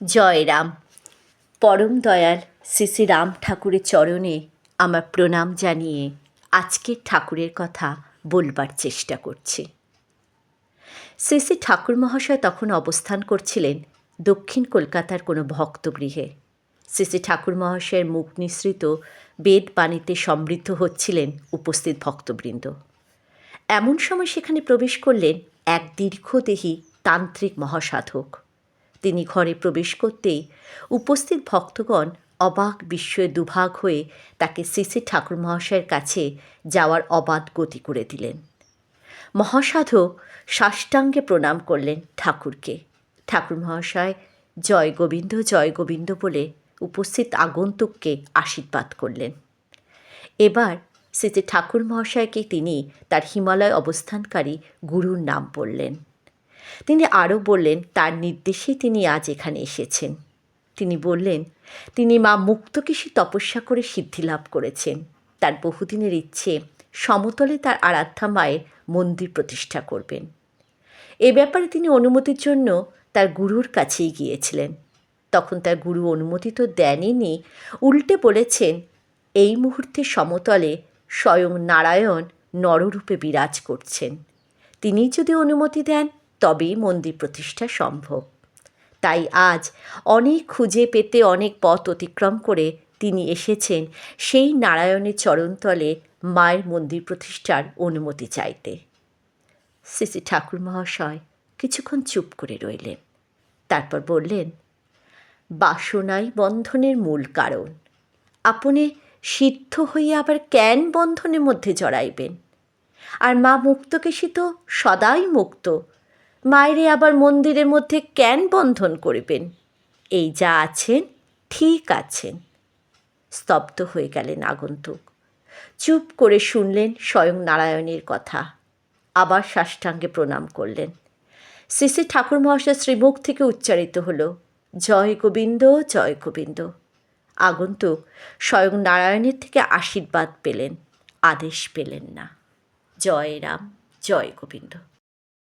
জয় রাম পরম দয়াল শ্রী শ্রী রাম ঠাকুরের চরণে আমার প্রণাম জানিয়ে আজকের ঠাকুরের কথা বলবার চেষ্টা করছি। শ্রী শ্রী ঠাকুর মহাশয় তখন অবস্থান করছিলেন দক্ষিণ কলকাতার কোনো ভক্তগৃহে শ্রী শ্রী ঠাকুর মহাশয়ের মুখ নিঃসৃত, বেদ বাণীতে সমৃদ্ধ হচ্ছিলেন উপস্থিত ভক্তবৃন্দ। এমন সময় সেখানে প্রবেশ করলেন এক দীর্ঘদেহী তান্ত্রিক মহাসাধক। তিনি ঘরে প্রবেশ করতেই উপস্থিত ভক্তগণ অবাক বিস্ময়ে দুভাগ হয়ে তাকে শ্রী ঠাকুর মহাশয়ের কাছে যাওয়ার অবাধ গতি করে দিলেন। মহাসাধক সাষ্টাঙ্গে প্রণাম করলেন ঠাকুরকে। ঠাকুর মহাশয়, জয় গোবিন্দ জয় গোবিন্দ বলে উপস্থিত আগন্তুককে আশীর্বাদ করলেন। এবার শ্রী ঠাকুর মহাশয়কে তিনি তার হিমালয় অবস্থানকারী গুরুর নাম বললেন। তিনি আরও বললেন, তার নির্দেশেই তিনি আজ এখানে এসেছেন। তিনি বললেন, তিনি মা মুক্তকেশী তপস্যা করে সিদ্ধি লাভ করেছেন। তার বহুদিনের ইচ্ছে সমতলে তার আরাধ্যা মায়ের মন্দির প্রতিষ্ঠা করবেন। এ ব্যাপারে তিনি অনুমতির জন্য তার গুরুর কাছেই গিয়েছিলেন। তখন তার গুরু অনুমতি তো দেনইনি, উল্টে বলেছেন, এই মুহূর্তে সমতলে স্বয়ং নারায়ণ নররূপে বিরাজ করছেন। তিনি যদি অনুমতি দেন তবেই মন্দির প্রতিষ্ঠা সম্ভব। তাই আজ অনেক খুঁজে পেতে অনেক পথ অতিক্রম করে তিনি এসেছেন সেই নারায়ণের চরণতলে মায়ের মন্দির প্রতিষ্ঠার অনুমতি চাইতে। শ্রী ঠাকুর মহাশয় কিছুক্ষণ চুপ করে রইলেন। তারপর বললেন, বাসনাই বন্ধনের মূল কারণ। আপনি সিদ্ধ হইয়া আবার ক্যান বন্ধনের মধ্যে জড়াইবেন? আর মা মুক্তকেশী তো সদাই মুক্ত মায়েরে আবার মন্দিরের মধ্যে কেন বন্ধন করিবেন। এই যা আছেন, ঠিক আছেন। স্তব্ধ হয়ে গেলেন আগন্তুক। চুপ করে শুনলেন স্বয়ং নারায়ণের কথা। আবার সাষ্টাঙ্গে প্রণাম করলেন। শ্রী শ্রী ঠাকুর মহাশয় শ্রীমুখ থেকে উচ্চারিত হলো, জয় গোবিন্দ জয় গোবিন্দ। আগন্তুক স্বয়ং নারায়ণের থেকে আশীর্বাদ পেলেন, আদেশ পেলেন না। জয় রাম, জয় গোবিন্দ।